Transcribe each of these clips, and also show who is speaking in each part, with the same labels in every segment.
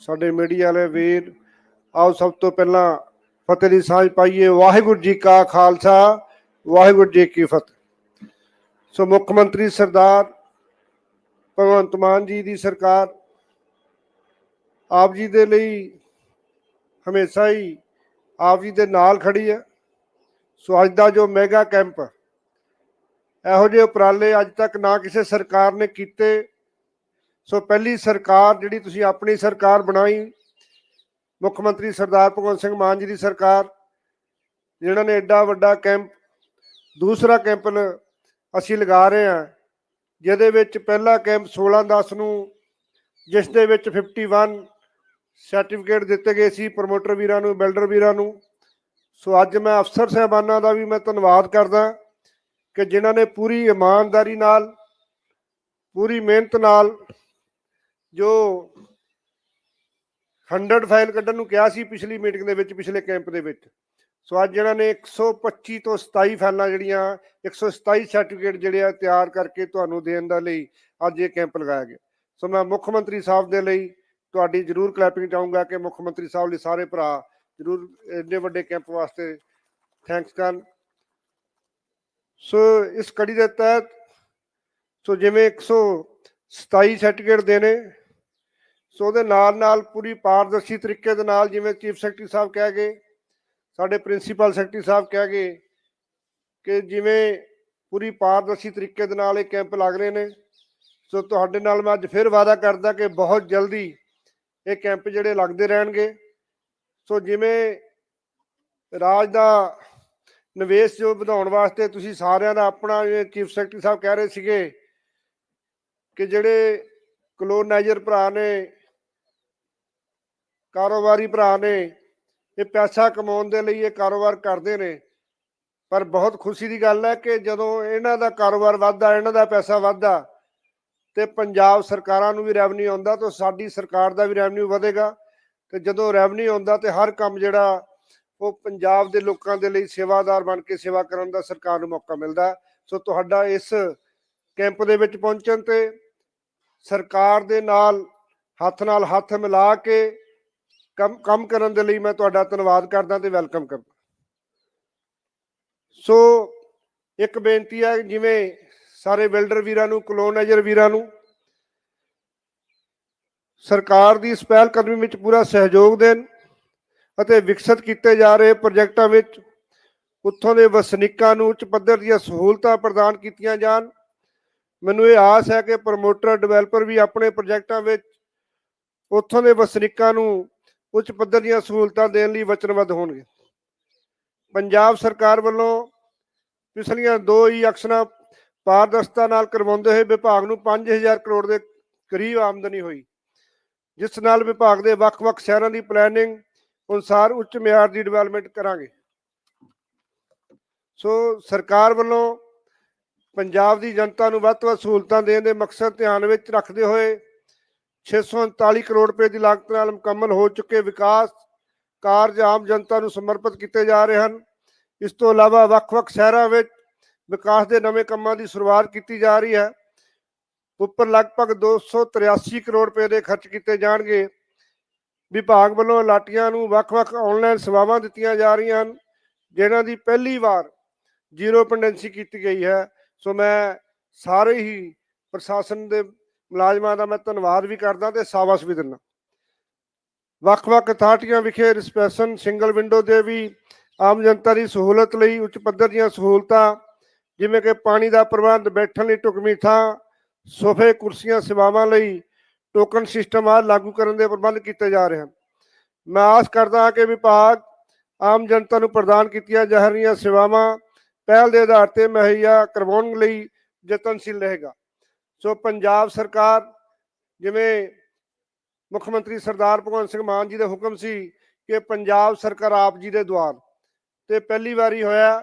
Speaker 1: ਸਾਡੇ ਮੀਡੀਆ ਵਾਲੇ ਵੀਰ, ਆਓ ਸਭ ਤੋਂ ਪਹਿਲਾਂ ਫਤਿਹ ਦੀ ਸਾਂਝ ਪਾਈਏ। ਵਾਹਿਗੁਰੂ ਜੀ ਕਾ ਖਾਲਸਾ, ਵਾਹਿਗੁਰੂ ਜੀ ਕੀ ਫਤਿਹ। ਸੋ ਮੁੱਖ ਮੰਤਰੀ ਸਰਦਾਰ ਭਗਵੰਤ ਮਾਨ ਜੀ ਦੀ ਸਰਕਾਰ ਆਪ ਜੀ ਦੇ ਲਈ ਹਮੇਸ਼ਾ ਹੀ ਆਪ ਜੀ ਦੇ ਨਾਲ ਖੜੀ ਹੈ। ਸੋ ਅੱਜ ਦਾ ਜੋ ਮੈਗਾ ਕੈਂਪ, ਇਹੋ ਜਿਹੇ ਉਪਰਾਲੇ ਅੱਜ ਤੱਕ ਨਾ ਕਿਸੇ ਸਰਕਾਰ ਨੇ ਕੀਤੇ। ਸੋ ਪਹਿਲੀ ਸਰਕਾਰ ਜਿਹੜੀ ਤੁਸੀਂ ਆਪਣੀ ਸਰਕਾਰ ਬਣਾਈ, ਮੁੱਖ ਮੰਤਰੀ ਸਰਦਾਰ ਭਗਵੰਤ ਸਿੰਘ ਮਾਨ ਜੀ ਦੀ ਸਰਕਾਰ, ਜਿਨ੍ਹਾਂ ਨੇ ਐਡਾ ਵੱਡਾ ਕੈਂਪ, ਦੂਸਰਾ ਕੈਂਪ ਅਸੀਂ ਲਗਾ ਰਹੇ ਹਾਂ, ਜਿਹਦੇ ਵਿੱਚ ਪਹਿਲਾ ਕੈਂਪ 16 10 ਨੂੰ, ਜਿਸ ਦੇ ਵਿੱਚ 51 ਸਰਟੀਫਿਕੇਟ ਦਿੱਤੇ ਗਏ ਸੀ ਪ੍ਰਮੋਟਰ ਵੀਰਾਂ ਨੂੰ ਬਿਲਡਰ ਵੀਰਾਂ ਨੂੰ। ਸੋ ਅੱਜ ਮੈਂ ਅਫਸਰ ਸਹਿਬਾਨਾਂ ਦਾ ਵੀ ਮੈਂ ਧੰਨਵਾਦ ਕਰਦਾ ਕਿ ਜਿਨ੍ਹਾਂ ਨੇ ਪੂਰੀ ਇਮਾਨਦਾਰੀ ਨਾਲ, ਪੂਰੀ ਮਿਹਨਤ ਨਾਲ ਜੋ ਹੰਡਰਡ ਫਾਈਲ ਕੱਢਣ ਨੂੰ ਕਿਹਾ ਸੀ ਪਿਛਲੀ ਮੀਟਿੰਗ ਦੇ ਵਿੱਚ, ਪਿਛਲੇ ਕੈਂਪ ਦੇ ਵਿੱਚ। ਸੋ ਅੱਜ ਇਹਨਾਂ ਨੇ 125 ਤੋਂ 27 ਫਾਈਲਾਂ ਜਿਹੜੀਆਂ 127 ਸਰਟੀਫਿਕੇਟ ਜਿਹੜੇ ਆ ਤਿਆਰ ਕਰਕੇ ਤੁਹਾਨੂੰ ਦੇਣ ਦਾ ਲਈ ਅੱਜ ਇਹ ਕੈਂਪ ਲਗਾਇਆ ਗਿਆ। ਸੋ ਮੈਂ ਮੁੱਖ ਮੰਤਰੀ ਸਾਹਿਬ ਦੇ ਲਈ ਤੁਹਾਡੀ ਜਰੂਰ ਕਲੈਪਿੰਗ ਚਾਹੂੰਗਾ ਕਿ ਮੁੱਖ ਮੰਤਰੀ ਸਾਹਿਬ ਲਈ ਸਾਰੇ ਭਰਾ ਜਰੂਰ ਇੰਨੇ ਵੱਡੇ ਕੈਂਪ ਵਾਸਤੇ ਥੈਂਕਸ ਕਰਨ। ਸੋ ਇਸ ਕੜੀ ਦੇ ਤਹਿਤ, ਸੋ ਜਿਵੇਂ 127 ਸਰਟੀਫਿਕੇਟ ਦੇਣੇ ਸੋ ਉਹਦੇ ਨਾਲ ਨਾਲ ਪੂਰੀ ਪਾਰਦਰਸ਼ੀ ਤਰੀਕੇ ਦੇ ਨਾਲ ਜਿਵੇਂ ਚੀਫ ਸੈਕਟਰੀ ਸਾਹਿਬ ਕਹਿ ਗਏ, ਸਾਡੇ ਪ੍ਰਿੰਸੀਪਲ ਸੈਕਟਰੀ ਸਾਹਿਬ ਕਹਿ ਗਏ ਕਿ ਜਿਵੇਂ ਪੂਰੀ ਪਾਰਦਰਸ਼ੀ ਤਰੀਕੇ ਦੇ ਨਾਲ ਇਹ ਕੈਂਪ ਲੱਗ ਰਹੇ ਨੇ। ਸੋ ਤੁਹਾਡੇ ਨਾਲ ਮੈਂ ਅੱਜ ਫਿਰ ਵਾਅਦਾ ਕਰਦਾ ਕਿ ਬਹੁਤ ਜਲਦੀ ਇਹ ਕੈਂਪ ਜਿਹੜੇ ਲੱਗਦੇ ਰਹਿਣਗੇ। ਸੋ ਜਿਵੇਂ ਰਾਜ ਦਾ ਨਿਵੇਸ਼ ਜੋ ਵਧਾਉਣ ਵਾਸਤੇ ਤੁਸੀਂ ਸਾਰਿਆਂ ਦਾ ਆਪਣਾ ਚੀਫ ਸੈਕਟਰੀ ਸਾਹਿਬ ਕਹਿ ਰਹੇ ਸੀਗੇ ਕਿ ਜਿਹੜੇ ਕਲੋਨਾਈਜ਼ਰ ਭਰਾ ਨੇ ਕਾਰੋਬਾਰੀ ਭਰਾ ਨੇ। ਇਹ ਪੈਸਾ ਕਮਾਉਣ ਦੇ ਲਈ ਇਹ ਕਾਰੋਬਾਰ ਕਰਦੇ ਨੇ। ਪਰ ਬਹੁਤ ਖੁਸ਼ੀ ਦੀ ਗੱਲ ਹੈ ਕਿ ਜਦੋਂ ਇਹਨਾਂ ਦਾ ਕਾਰੋਬਾਰ ਵੱਧਦਾ, ਇਹਨਾਂ ਦਾ ਪੈਸਾ ਵੱਧਦਾ, ਤੇ ਪੰਜਾਬ ਸਰਕਾਰਾਂ ਨੂੰ ਵੀ ਰੈਵਨਿਊ ਆਉਂਦਾ, ਤਾਂ ਸਾਡੀ ਸਰਕਾਰ ਦਾ ਵੀ ਰੈਵਨਿਊ ਵਧੇਗਾ। ਤੇ ਜਦੋਂ ਰੈਵਨਿਊ ਆਉਂਦਾ, ਤੇ ਹਰ ਕੰਮ ਜਿਹੜਾ, ਉਹ ਪੰਜਾਬ ਦੇ ਲੋਕਾਂ ਦੇ ਲਈ ਸੇਵਾਦਾਰ ਬਣ ਕੇ ਸੇਵਾ ਕਰਨ ਦਾ ਸਰਕਾਰ ਨੂੰ ਮੌਕਾ ਮਿਲਦਾ। ਸੋ ਤੁਹਾਡਾ ਇਸ ਕੈਂਪ ਦੇ ਵਿੱਚ ਪਹੁੰਚਣ ਤੇ ਸਰਕਾਰ ਦੇ ਨਾਲ, ਹੱਥ ਨਾਲ ਹੱਥ ਮਿਲਾ ਕੇ ਕੰਮ ਕੰਮ ਕਰਨ ਦੇ ਲਈ ਮੈਂ ਤੁਹਾਡਾ ਧੰਨਵਾਦ ਕਰਦਾ ਤੇ ਵੈਲਕਮ ਕਰਦਾ। ਸੋ ਇੱਕ ਬੇਨਤੀ ਹੈ ਜਿਵੇਂ ਸਾਰੇ ਬਿਲਡਰ ਵੀਰਾਂ ਨੂੰ ਕਲੋਨਾਈਜ਼ਰ ਵੀਰਾਂ ਨੂੰ, ਸਰਕਾਰ ਦੀ ਇਸ ਪਹਿਲ ਕਦਮੀ ਵਿੱਚ ਪੂਰਾ ਸਹਿਯੋਗ ਦੇਣ ਅਤੇ ਵਿਕਸਿਤ ਕੀਤੇ ਜਾ ਰਹੇ ਪ੍ਰੋਜੈਕਟਾਂ ਵਿੱਚ ਉੱਥੋਂ ਦੇ ਵਸਨੀਕਾਂ ਨੂੰ ਉੱਚ ਪੱਧਰ ਦੀਆਂ ਸਹੂਲਤਾਂ ਪ੍ਰਦਾਨ ਕੀਤੀਆਂ ਜਾਣ। ਮੈਨੂੰ ਇਹ ਆਸ ਹੈ ਕਿ ਪ੍ਰਮੋਟਰ ਡਿਵੈਲਪਰ ਵੀ ਆਪਣੇ ਪ੍ਰੋਜੈਕਟਾਂ ਵਿੱਚ ਉੱਥੋਂ ਦੇ ਵਸਨੀਕਾਂ ਨੂੰ ਉੱਚ ਪੱਧਰ ਦੀਆਂ ਸਹੂਲਤਾਂ ਦੇਣ ਲਈ ਵਚਨਬੱਧ ਹੋਣਗੇ। ਪੰਜਾਬ ਸਰਕਾਰ ਵੱਲੋਂ ਪਿਛਲੀਆਂ ਦੋ ਹੀ ਅਕਸ਼ਨਾਂ ਪਾਰਦਰਸ਼ਤਾ ਨਾਲ ਕਰਵਾਉਂਦੇ ਹੋਏ ਵਿਭਾਗ ਨੂੰ 5000 ਕਰੋੜ ਦੇ ਕਰੀਬ ਆਮਦਨੀ ਹੋਈ, ਜਿਸ ਨਾਲ ਵਿਭਾਗ ਦੇ ਵੱਖ-ਵੱਖ ਸ਼ਹਿਰਾਂ ਦੀ ਪਲੈਨਿੰਗ ਅਨੁਸਾਰ ਉੱਚ ਮਿਆਰ ਦੀ ਡਿਵੈਲਪਮੈਂਟ ਕਰਾਂਗੇ। ਸੋ ਸਰਕਾਰ ਵੱਲੋਂ ਪੰਜਾਬ ਦੀ ਜਨਤਾ ਨੂੰ ਵੱਧ ਤੋਂ ਵੱਧ ਸਹੂਲਤਾਂ ਦੇਣ ਦੇ ਮਕਸਦ ਧਿਆਨ ਵਿੱਚ ਰੱਖਦੇ ਹੋਏ 639 ਕਰੋੜ ਰੁਪਏ ਦੀ ਲਾਗਤ ਨਾਲ ਮੁਕੰਮਲ ਹੋ ਚੁੱਕੇ ਵਿਕਾਸ ਕਾਰਜ ਆਮ ਜਨਤਾ ਨੂੰ ਸਮਰਪਿਤ ਕੀਤੇ ਜਾ ਰਹੇ ਹਨ। ਇਸ ਤੋਂ ਇਲਾਵਾ ਵੱਖ-ਵੱਖ ਸ਼ਹਿਰਾਂ ਵਿੱਚ ਵਿਕਾਸ ਦੇ ਨਵੇਂ ਕੰਮਾਂ ਦੀ ਸ਼ੁਰੂਆਤ ਕੀਤੀ ਜਾ ਰਹੀ ਹੈ। ਉੱਪਰ ਲਗਭਗ 283 ਕਰੋੜ ਰੁਪਏ ਦੇ ਖਰਚ ਕੀਤੇ ਜਾਣਗੇ। ਵਿਭਾਗ ਵੱਲੋਂ ਲਾਟੀਆਂ ਨੂੰ ਵੱਖ-ਵੱਖ ਆਨਲਾਈਨ ਸੇਵਾਵਾਂ ਦਿੱਤੀਆਂ ਜਾ ਰਹੀਆਂ ਹਨ, ਜਿਨ੍ਹਾਂ ਦੀ ਪਹਿਲੀ ਵਾਰ ਜ਼ੀਰੋ ਪੈਂਡੈਂਸੀ ਕੀਤੀ ਗਈ ਹੈ। ਸੋ ਮੈਂ ਸਾਰੇ ਹੀ ਪ੍ਰਸ਼ਾਸਨ ਦੇ ਮੁਲਾਜ਼ਮਾਂ ਦਾ ਮੈਂ ਧੰਨਵਾਦ ਵੀ ਕਰਦਾ ਤੇ ਸ਼ਾਬਾਸ਼ ਵੀ ਦਿੰਦਾ। ਵੱਖ-ਵੱਖ ਅਥਾਰਟੀਆਂ ਵਿਖੇ ਰਿਸਪੈਸ਼ਨ ਸਿੰਗਲ ਵਿੰਡੋ ਦੇ ਵੀ ਆਮ ਜਨਤਾ ਦੀ ਸਹੂਲਤ ਲਈ ਉੱਚ ਪੱਧਰ ਦੀਆਂ ਸਹੂਲਤਾਂ, ਜਿਵੇਂ ਕਿ ਪਾਣੀ ਦਾ ਪ੍ਰਬੰਧ, ਬੈਠਣ ਲਈ ਢੁਕਵੀਂ ਥਾਂ, ਸੋਫੇ, ਕੁਰਸੀਆਂ, ਸੇਵਾਵਾਂ ਲਈ ਟੋਕਨ ਸਿਸਟਮ ਆ ਲਾਗੂ ਕਰਨ ਦੇ ਪ੍ਰਬੰਧ ਕੀਤੇ ਜਾ ਰਹੇ ਹਨ। ਮੈਂ ਆਸ ਕਰਦਾ ਹਾਂ ਕਿ ਵਿਭਾਗ ਆਮ ਜਨਤਾ ਨੂੰ ਪ੍ਰਦਾਨ ਕੀਤੀਆਂ ਜਾ ਰਹੀਆਂ ਸੇਵਾਵਾਂ ਪਹਿਲ ਦੇ ਆਧਾਰ ਤੇ ਮੁਹੱਈਆ ਕਰਵਾਉਣ ਲਈ ਯਤਨਸ਼ੀਲ ਰਹੇਗਾ। ਸੋ ਪੰਜਾਬ ਸਰਕਾਰ, ਜਿਵੇਂ ਮੁੱਖ ਮੰਤਰੀ ਸਰਦਾਰ ਭਗਵੰਤ ਸਿੰਘ ਮਾਨ ਜੀ ਦਾ ਹੁਕਮ ਸੀ ਕਿ ਪੰਜਾਬ ਸਰਕਾਰ ਆਪ ਜੀ ਦੇ ਦੁਆਰ ਤੇ ਪਹਿਲੀ ਵਾਰੀ ਹੋਇਆ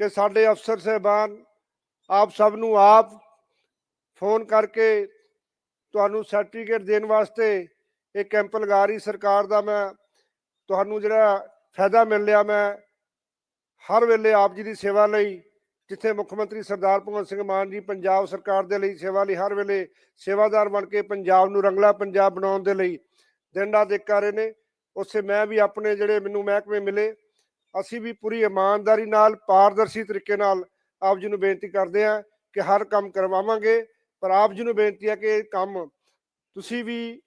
Speaker 1: ਕਿ ਸਾਡੇ ਅਫਸਰ ਸਹਿਬਾਨ ਆਪ ਸਭ ਨੂੰ ਆਪ ਫੋਨ ਕਰਕੇ ਤੁਹਾਨੂੰ ਸਰਟੀਫਿਕੇਟ ਦੇਣ ਵਾਸਤੇ ਇਹ ਕੈਂਪ ਲਗਾ ਰਹੀ ਸਰਕਾਰ ਦਾ ਮੈਂ ਤੁਹਾਨੂੰ ਜਿਹੜਾ ਫਾਇਦਾ ਮਿਲ ਰਿਹਾ ਮੈਂ ਹਰ ਵੇਲੇ ਆਪ ਜੀ ਦੀ ਸੇਵਾ ਲਈ ਜਿੱਥੇ ਮੁੱਖ ਮੰਤਰੀ ਸਰਦਾਰ ਭਗਵੰਤ ਸਿੰਘ ਮਾਨ ਜੀ ਪੰਜਾਬ ਸਰਕਾਰ ਦੇ ਲਈ ਸੇਵਾ ਲਈ ਹਰ ਵੇਲੇ ਸੇਵਾਦਾਰ ਬਣ ਕੇ ਪੰਜਾਬ ਨੂੰ ਰੰਗਲਾ ਪੰਜਾਬ ਬਣਾਉਣ ਦੇ ਲਈ ਦਿਨ ਰਾਤ ਇੱਕ ਕਰ ਰਹੇ ਨੇ ਉਸੇ ਮੈਂ ਵੀ ਆਪਣੇ ਜਿਹੜੇ ਮੈਨੂੰ ਮਹਿਕਮੇ ਮਿਲੇ, ਅਸੀਂ ਵੀ ਪੂਰੀ ਇਮਾਨਦਾਰੀ ਨਾਲ, ਪਾਰਦਰਸ਼ੀ ਤਰੀਕੇ ਨਾਲ ਆਪ ਜੀ ਨੂੰ ਬੇਨਤੀ ਕਰਦੇ ਹਾਂ ਕਿ ਹਰ ਕੰਮ ਕਰਵਾਵਾਂਗੇ, ਪਰ ਆਪ ਜੀ ਨੂੰ ਬੇਨਤੀ ਹੈ ਕਿ ਇਹ ਕੰਮ ਤੁਸੀਂ ਵੀ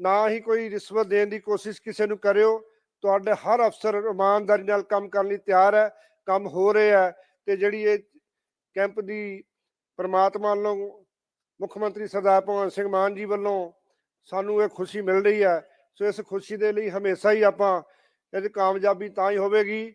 Speaker 1: ਨਾ ਹੀ ਕੋਈ ਰਿਸ਼ਵਤ ਦੇਣ ਦੀ ਕੋਸ਼ਿਸ਼ ਕਿਸੇ ਨੂੰ ਕਰਿਓ, ਤੁਹਾਡੇ ਹਰ ਅਫਸਰ ਇਮਾਨਦਾਰੀ ਨਾਲ ਕੰਮ ਕਰਨ ਲਈ ਤਿਆਰ ਹੈ, ਕੰਮ ਹੋ ਰਿਹਾ ਹੈ ਤੇ ਜਿਹੜੀ ਇਹ ਕੈਂਪ ਦੀ ਪ੍ਰਮਾਤਮਾ ਵੱਲੋਂ, ਮੁੱਖ ਮੰਤਰੀ ਸਰਦਾਰ ਭਗਵੰਤ ਸਿੰਘ ਮਾਨ ਜੀ ਵੱਲੋਂ ਸਾਨੂੰ ਇਹ ਖੁਸ਼ੀ ਮਿਲ ਰਹੀ ਹੈ। ਸੋ ਇਸ ਖੁਸ਼ੀ ਦੇ ਲਈ ਹਮੇਸ਼ਾ ਹੀ ਆਪਾਂ ਇਹਦੀ ਕਾਮਯਾਬੀ ਤਾਂ ਹੀ ਹੋਵੇਗੀ।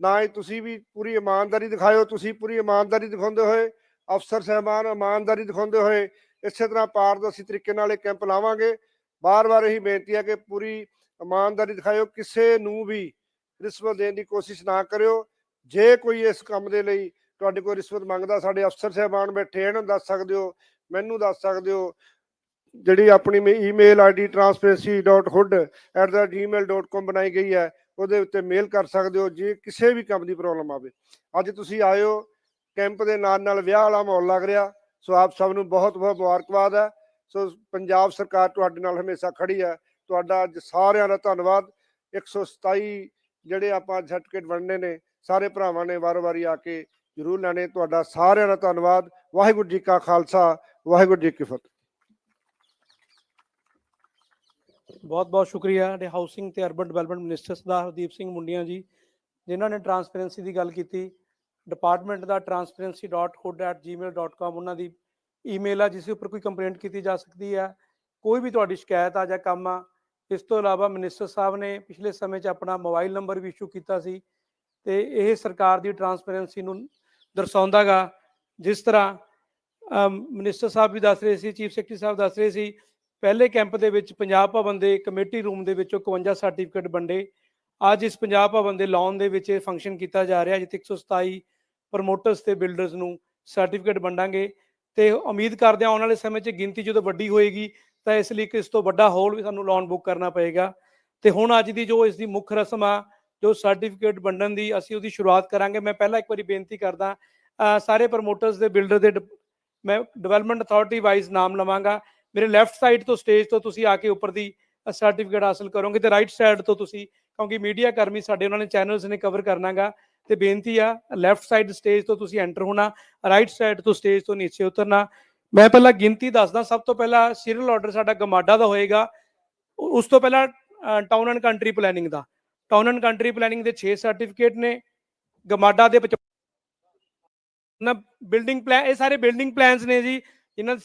Speaker 1: ਨਾ ਹੀ ਤੁਸੀਂ ਵੀ ਪੂਰੀ ਇਮਾਨਦਾਰੀ ਦਿਖਾਇਓ, ਤੁਸੀਂ ਪੂਰੀ ਇਮਾਨਦਾਰੀ ਦਿਖਾਉਂਦੇ ਹੋਏ, ਅਫਸਰ ਸਹਿਬਾਨ ਇਮਾਨਦਾਰੀ ਦਿਖਾਉਂਦੇ ਹੋਏ ਇਸੇ ਤਰ੍ਹਾਂ ਪਾਰਦਰਸ਼ੀ ਤਰੀਕੇ ਨਾਲ ਇਹ ਕੈਂਪ ਲਾਵਾਂਗੇ। ਬਾਰ-ਬਾਰ ਇਹੀ ਬੇਨਤੀ ਹੈ ਕਿ ਪੂਰੀ ਇਮਾਨਦਾਰੀ ਦਿਖਾਇਓ, ਕਿਸੇ ਨੂੰ ਵੀ ਰਿਸ਼ਵਤ ਦੇਣ ਦੀ ਕੋਸ਼ਿਸ਼ ਨਾ ਕਰਿਓ। ਜੇ ਕੋਈ ਇਸ ਕੰਮ ਦੇ ਲਈ ਤੁਹਾਡੇ ਕੋਲ ਰਿਸ਼ਵਤ ਮੰਗਦਾ, ਸਾਡੇ ਅਫਸਰ ਸਹਿਬਾਨ ਬੈਠੇ ਇਹਨਾਂ ਨੂੰ ਦੱਸ ਸਕਦੇ ਹੋ, ਮੈਨੂੰ ਦੱਸ ਸਕਦੇ ਹੋ, ਜਿਹੜੀ ਆਪਣੀ ਈਮੇਲ ਆਈਡੀ transparency.hood@gmail.com ਬਣਾਈ ਗਈ ਹੈ, ਉਹਦੇ ਉੱਤੇ ਮੇਲ ਕਰ ਸਕਦੇ ਹੋ, ਜੇ ਕਿਸੇ ਵੀ ਕੰਮ ਦੀ ਪ੍ਰੋਬਲਮ ਆਵੇ। ਅੱਜ ਤੁਸੀਂ ਆਇਓ ਕੈਂਪ ਦੇ ਨਾਲ ਨਾਲ ਵਿਆਹ ਵਾਲਾ ਮਾਹੌਲ ਲੱਗ ਰਿਹਾ, ਸੋ ਆਪ ਸਭ ਨੂੰ ਬਹੁਤ ਬਹੁਤ ਮੁਬਾਰਕਬਾਦ ਹੈ। ਸੋ ਪੰਜਾਬ ਸਰਕਾਰ ਤੁਹਾਡੇ ਨਾਲ ਹਮੇਸ਼ਾ ਖੜੀ ਹੈ। ਤੁਹਾਡਾ ਅੱਜ ਸਾਰਿਆਂ ਦਾ ਧੰਨਵਾਦ। 127 ਜਿਹੜੇ ਆਪਾਂ ਸਰਟੀਫਿਕੇਟ ਵੰਡਨੇ ਨੇ ਸਾਰੇ ਭਰਾਵਾਂ ਨੇ ਵਾਰ-ਵਾਰੀ ਆ ਕੇ ਜ਼ਰੂਰ ਲੈਣੇ। ਤੁਹਾਡਾ ਸਾਰਿਆਂ ਦਾ ਧੰਨਵਾਦ। ਵਾਹਿਗੁਰੂ ਜੀ ਕਾ ਖਾਲਸਾ, ਵਾਹਿਗੁਰੂ ਜੀ ਕੀ ਫਤਿਹ।
Speaker 2: ਬਹੁਤ ਬਹੁਤ ਸ਼ੁਕਰੀਆ ਸਾਡੇ ਹਾਊਸਿੰਗ ਤੇ urban development minister Sardar Hardeep Singh Mundian ji, ਜਿਨ੍ਹਾਂ ਨੇ ਟਰਾਂਸਪੇਰੈਂਸੀ ਦੀ ਗੱਲ ਕੀਤੀ। ਡਿਪਾਰਟਮੈਂਟ ਦਾ transparency.hood@gmail.com ਉਹਨਾਂ ਦੀ ਈਮੇਲ ਆ, ਜਿਸ ਉੱਪਰ ਕੋਈ ਕੰਪਲੇਂਟ ਕੀਤੀ ਜਾ ਸਕਦੀ ਹੈ ਕੋਈ ਵੀ ਤੁਹਾਡੀ ਸ਼ਿਕਾਇਤ ਆ ਜਾਂ ਕੰਮ ਆ, ਇਸ ਤੋਂ ਇਲਾਵਾ ਮਿਨਿਸਟਰ ਸਾਹਿਬ ਨੇ ਪਿਛਲੇ ਸਮੇਂ 'ਚ ਆਪਣਾ ਮੋਬਾਈਲ ਨੰਬਰ ਵੀ ਇਸ਼ੂ ਕੀਤਾ ਸੀ। ਤੇ ਇਹ ਸਰਕਾਰ ਦੀ ਟਰਾਂਸਪੇਰੈਂਸੀ ਨੂੰ ਦਰਸਾਉਂਦਾਗਾ ਜਿਸ ਤਰ੍ਹਾਂ ਅਮ, ਮਿਨਿਸਟਰ ਸਾਹਿਬ ਵੀ ਦੱਸ ਰਹੇ ਸੀ ਚੀਫ ਸੈਕਟਰੀ ਸਾਹਿਬ ਦੱਸ ਰਹੇ ਸੀ ਪਹਿਲੇ ਕੈਂਪ ਦੇ ਵਿੱਚ ਪੰਜਾਬ ਭਵਨ ਦੇ ਕਮੇਟੀ ਰੂਮ ਦੇ ਵਿੱਚੋਂ 51 ਸਰਟੀਫਿਕੇਟ ਵੰਡੇ। ਅੱਜ ਇਸ ਪੰਜਾਬ ਭਵਨ ਦੇ ਲਾਨ ਦੇ ਵਿੱਚ ਇਹ ਫੰਕਸ਼ਨ ਕੀਤਾ ਜਾ ਰਿਹਾ ਜਿੱਥੇ 127 ਪ੍ਰਮੋਟਰਸ ਤੇ ਬਿਲਡਰਸ ਨੂੰ ਸਰਟੀਫਿਕੇਟ ਵੰਡਾਂਗੇ। ਤੇ ਉਮੀਦ ਕਰਦੇ ਹਾਂ ਆਉਣ ਵਾਲੇ ਸਮੇਂ 'ਚ ਗਿਣਤੀ ਜਦੋਂ ਵੱਡੀ ਹੋਏਗੀ ਤਾਂ ਇਸ ਲਈ ਇੱਕ ਇਸ ਤੋਂ ਵੱਡਾ ਹਾਲ ਵੀ ਸਾਨੂੰ ਲੋਨ ਬੁੱਕ ਕਰਨਾ ਪਏਗਾ। ਤੇ ਹੁਣ ਅੱਜ ਦੀ ਜੋ ਇਸ ਦੀ ਮੁੱਖ ਰਸਮ ਆ ਜੋ ਸਰਟੀਫਿਕੇਟ ਵੰਡਣ ਦੀ ਅਸੀਂ ਉਹਦੀ ਸ਼ੁਰੂਆਤ ਕਰਾਂਗੇ। ਮੈਂ ਪਹਿਲਾਂ ਇੱਕ ਵਾਰੀ ਬੇਨਤੀ ਕਰਦਾ ਸਾਰੇ ਪ੍ਰਮੋਟਰਸ ਦੇ ਬਿਲਡਰ ਦੇ ਡਿਪ- ਮੈਂ ਡਿਵੈਲਪਮੈਂਟ ਅਥਾਰਟੀ ਵਾਈਜ਼ ਨਾਮ ਲਵਾਂਗਾ। ਮੇਰੇ ਲੈਫਟ ਸਾਈਡ ਤੋਂ ਸਟੇਜ ਤੋਂ ਤੁਸੀਂ ਆ ਕੇ ਉੱਪਰ ਦੀ ਸਰਟੀਫਿਕੇਟ ਹਾਸਲ ਕਰੋਗੇ ਤੇ ਰਾਈਟ ਸਾਈਡ ਤੋਂ ਤੁਸੀਂ, ਕਿਉਂਕਿ ਮੀਡੀਆ ਕਰਮੀ ਸਾਡੇ ਉਹਨਾਂ ਨੇ ਚੈਨਲਸ ਨੇ ਕਵਰ ਕਰਨਾਗਾ। ਤੇ ਬੇਨਤੀ ਆ ਲੈਫਟ ਸਾਈਡ ਸਟੇਜ ਤੋਂ ਤੁਸੀਂ ਐਂਟਰ ਹੋਣਾ ਰਾਈਟ ਸਾਈਡ ਤੋਂ ਸਟੇਜ ਤੋਂ ਨੀਚੇ ਉਤਰਨਾ। ਮੈਂ ਪਹਿਲਾਂ ਗਿਣਤੀ ਦੱਸਦਾ, ਸਭ ਤੋਂ ਪਹਿਲਾਂ ਸੀਰੀਅਲ ਆਰਡਰ ਸਾਡਾ ਗਮਾਡਾ ਦਾ ਹੋਏਗਾ। ਉਸ ਤੋਂ ਪਹਿਲਾਂ ਟਾਊਨ ਐਂਡ ਕੰਟਰੀ ਪਲੈਨਿੰਗ ਦਾ। ਟਾਊਨ ਐਂਡ ਕੰਟਰੀ ਪਲੈਨਿੰਗ ਦੇ 6 ਸਰਟੀਫਿਕੇਟ ਨੇ, ਗਮਾਡਾ ਦੇ 55 ਨਾ ਬਿਲਡਿੰਗ ਪਲਾਨ ਇਹ ਸਾਰੇ ਬਿਲਡਿੰਗ ਪਲਾਨਸ ਨੇ ਜੀ ਇਹਨਾਂ